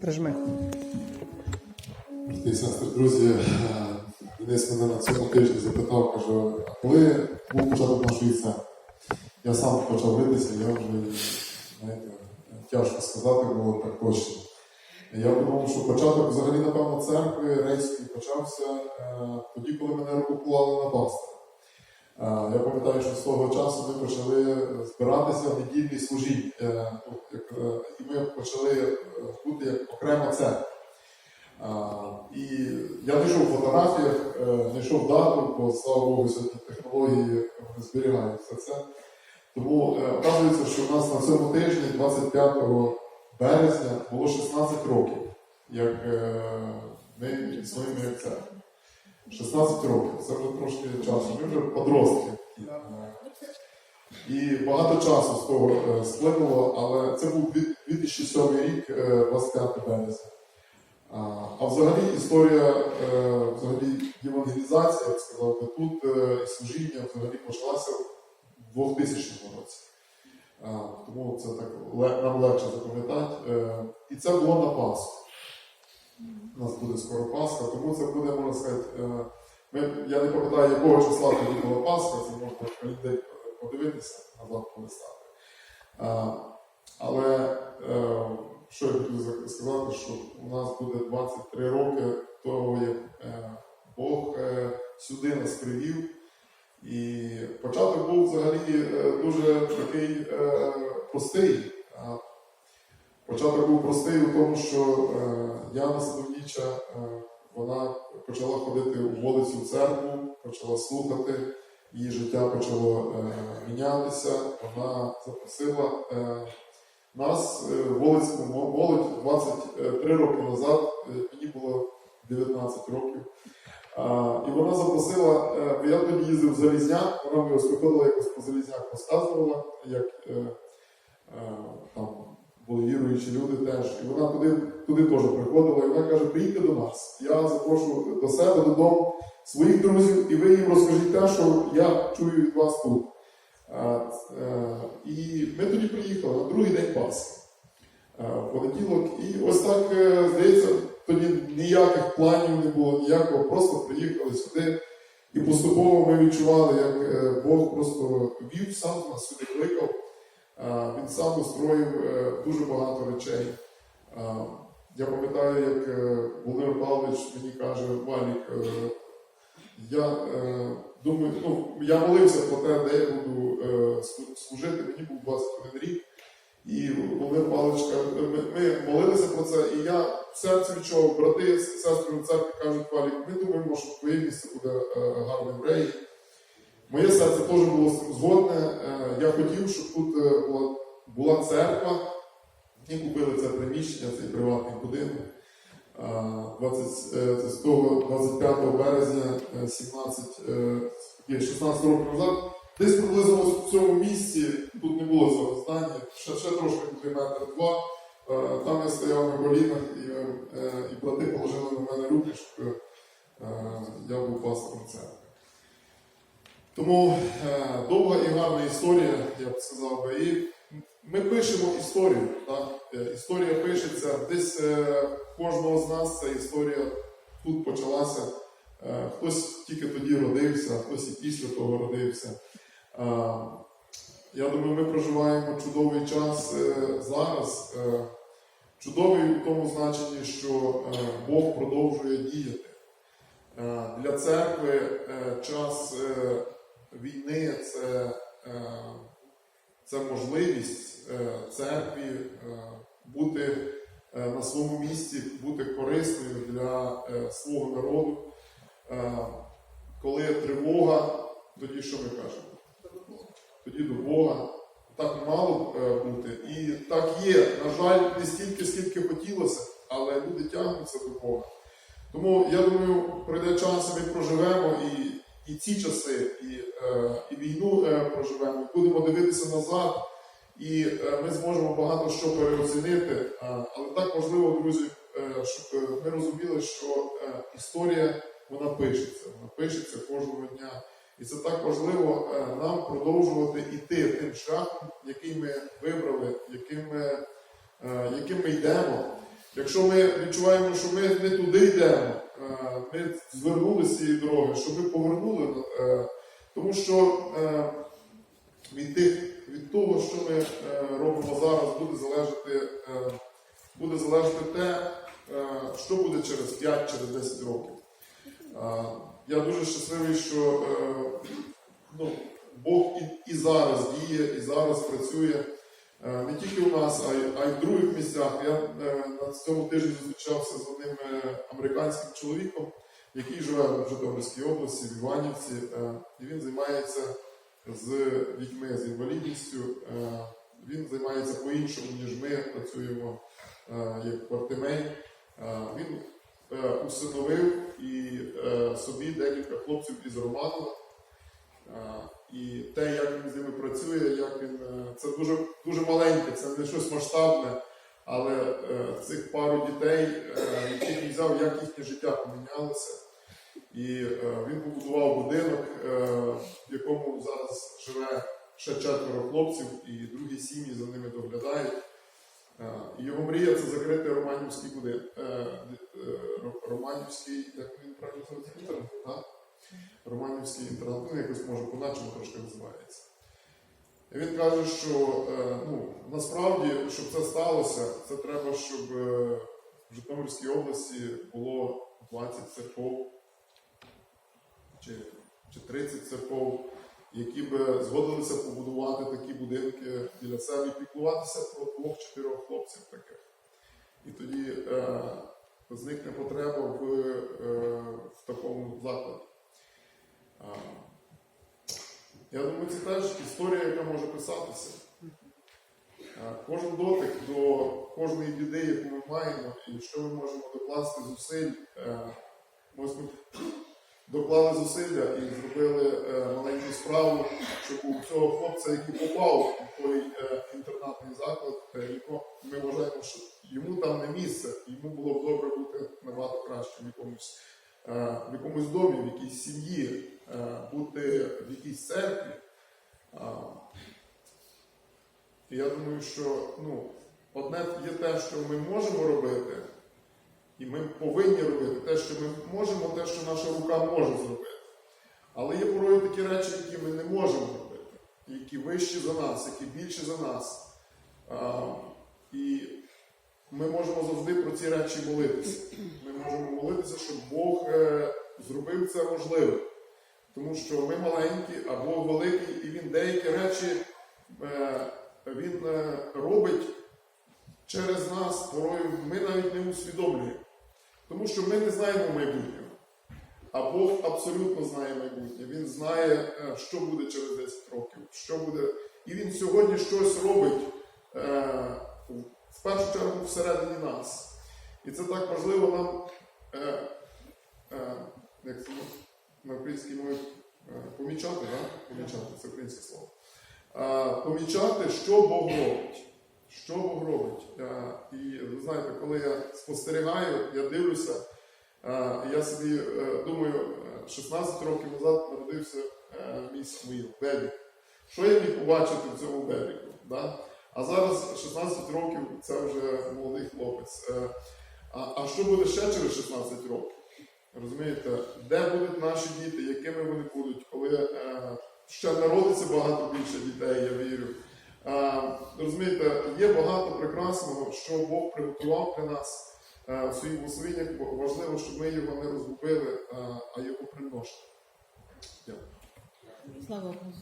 Прижми. Сестри, друзі, е, Денис мене на цьому тижні запитав, каже, а коли був початок нашої церкви? Я сам почав витися, я вже, знаєте, тяжко сказати було так точно. Я думав, що початок взагалі, напевно, церкви рейської почався е, тоді, коли мене поклали на пастора. Я пам'ятаю, що з того часу ми почали збиратися в недільні служіння. Е, е, І ми почали е, бути як окрема церква. І я знайшов фотографіях, знайшов дату, бо слава Богу, сьогодні технології зберігають все це. Тому оказується, що в нас на цьому тижні, 25 березня, було 16 років, як ми існуємо як церква. 16 років, це вже трошки часу. Ми вже подростки. Е, І багато часу з того е, сплинуло, але це був 2007 рік, е, 25 березня. А, взагалі історія е, взагалі євангелізація, я б сказав тут е, служіння взагалі почалася в 2000 році. Тому це так нам легше запам'ятати. Е, і це було на Пасху. У нас буде скоро Пасха, тому це буде, можна сказати, е, ми, я не пам'ятаю, якого числа тоді була Пасха, це можна календарі подивитися, назад полистати. Але е, що я хотів сказати, що у нас буде 23 роки того, як е, Бог е, сюди нас привів. І початок був взагалі е, дуже такий е, простий. Початок був простий у тому, що е, Яна Садовніча, е, вона почала ходити у Волицю в церкву, почала слухати, її життя почало е, мінятися. Вона запросила нас, Волицьку молодь, 23 роки назад, мені було 19 років. І вона запросила, бо я тоді їздив в Залізняк, вона мене розповідала якось по Залізняк розказувала, як там були віруючі люди теж. І вона туди, туди теж приходила, і вона каже, приїдьте до нас. Я запрошу до себе додому своїх друзів, і ви їм розкажіть те, що я чую від вас тут. Е, І ми тоді приїхали на другий день Пасхи. Е, понеділок. І ось так, е, здається, тоді ніяких планів не було, ніякого, просто приїхали сюди. І поступово ми відчували, як Бог просто вів сам нас сюди кликав. Він сам устроїв е, дуже багато речей. Я пам'ятаю, як е, Володимир Павлович мені каже, Валік, е, я думаю, ну, я молився про те, де я буду служити. Мені був 21 рік. І Володимир Павлович каже, ми, ми молилися про це, і я в серці відчув, брати, сестри в церкві кажуть, Валік, ми думаємо, що твоє місце буде гарне в. Моє серце теж було згодне. Хотів, щоб тут е, була, церква, і купили це приміщення, цей приватний будинок. Е, 20, е, 25 березня е, 17, е, 16 років назад. Десь приблизно в цьому місці, тут не було цього здання, ще, ще трошки метр два. Там я стояв на колінах Тому е, довга і гарна історія, я б сказав би. І ми пишемо історію. Так? Е, Історія пишеться десь е, кожного з нас ця історія тут почалася. Хтось тільки тоді родився, хтось і після того родився. Я думаю, ми проживаємо чудовий час зараз. Чудовий в тому значенні, що Бог продовжує діяти. Для церкви час війни це, е, це можливість е, церкві е, бути на своєму місці, бути корисною для свого народу. Коли тривога, тоді що ми кажемо? Тоді до Бога. Так мало бути. І так є. На жаль, не стільки, скільки хотілося, але люди тягнуться до Бога. Тому я думаю, пройде час, ми проживемо і, і ці часи, і, е, і війну е, проживемо, будемо дивитися назад, і е, ми зможемо багато що переоцінити. Але так важливо, друзі, щоб ми розуміли, що історія вона пишеться, вона пишеться кожного дня. І це так важливо нам продовжувати йти тим шляхом, який ми вибрали, яким ми, яким ми йдемо. Якщо ми відчуваємо, що ми не туди йдемо, ми звернули з цієї дороги, щоб ми повернули, е, тому що е, від, тих, від того, що ми е, робимо зараз, буде залежати, е, буде залежати те, е, що буде через 5 через 10 років. Е, Я дуже щасливий, що е, ну, Бог і, і зараз діє, і зараз працює. Е, Не тільки у нас, а й, в других місцях. Я е, на цьому тижні зустрічався з одним е, американським чоловіком, який живе в Житомирській області, в Іванівці, і він займається з дітьми з інвалідністю. Він займається по-іншому, ніж ми працюємо як партимей. Він усиновив і собі декілька хлопців із Романова. І те, як він з ними працює, як він е, це дуже дуже маленьке, це не щось масштабне, але е, цих пару дітей, е, яких він взяв, як їхнє життя помінялося. І е, він побудував будинок, е, в якому зараз живе ще четверо хлопців, і другі сім'ї за ними доглядають. Е, і його мрія це закрити Романівський будинок. Е, е, Романівський, як він правильно називається? Романівський інтернат, ну якось може по-нашому трошки називається. І він каже, що е, ну, насправді, щоб це сталося, це треба, щоб е, в Житомирській області було 20 церков чи, чи 30 церков, які би згодилися побудувати такі будинки біля себе і піклуватися про двох-чотирьох хлопців таких. І тоді е, зникне потреба в, е, в такому закладі. Я думаю, це теж історія, яка може писатися. Кожен дотик до кожної біди, яку ми маємо, і що ми можемо докласти зусиль. е, ми доклали зусилля і зробили е, маленьку справу, щоб у цього хлопця, який попав у той е, інтернатний заклад, ми вважаємо, що йому там не місце, йому було б добре бути набагато краще в якомусь, в якомусь домі, в якійсь сім'ї, е, бути в якійсь церкві. І я думаю, що ну, одне є те, що ми можемо робити, і ми повинні робити те, що ми можемо, те, що наша рука може зробити. Але є порою такі речі, які ми не можемо робити, які вищі за нас, які більші за нас. І ми можемо завжди про ці речі молитися. Можемо молитися, щоб Бог е, зробив це можливим. Тому що ми маленькі, а Бог великий, і Він деякі речі е, він е, робить через нас, порою ми навіть не усвідомлюємо. Тому що ми не знаємо майбутнього. А Бог абсолютно знає майбутнє. Він знає, що буде через 10 років, що буде. І він сьогодні щось робить в першу чергу всередині нас. І це так важливо нам, е, е, як це на українській мові, е, помічати, да? помічати, це українське слово. Е, помічати, що Бог робить. Що Бог робить? Е, І ви знаєте, коли я спостерігаю, я дивлюся, е, я собі е, думаю, е, 16 років назад народився е, мій Самуїл, Бебік. Що я міг побачити в цьому Бебіку? Да? А зараз 16 років це вже молодий хлопець. Е, А, а що буде ще через 16 років? Розумієте, де будуть наші діти, якими вони будуть, коли е, ще народиться багато більше дітей, я вірю. Е, розумієте, є багато прекрасного, що Бог приготував для нас е, в своїх благословеннях. Важливо, щоб ми його не розгубили, е, а його примножили. Дякую. Слава Богу.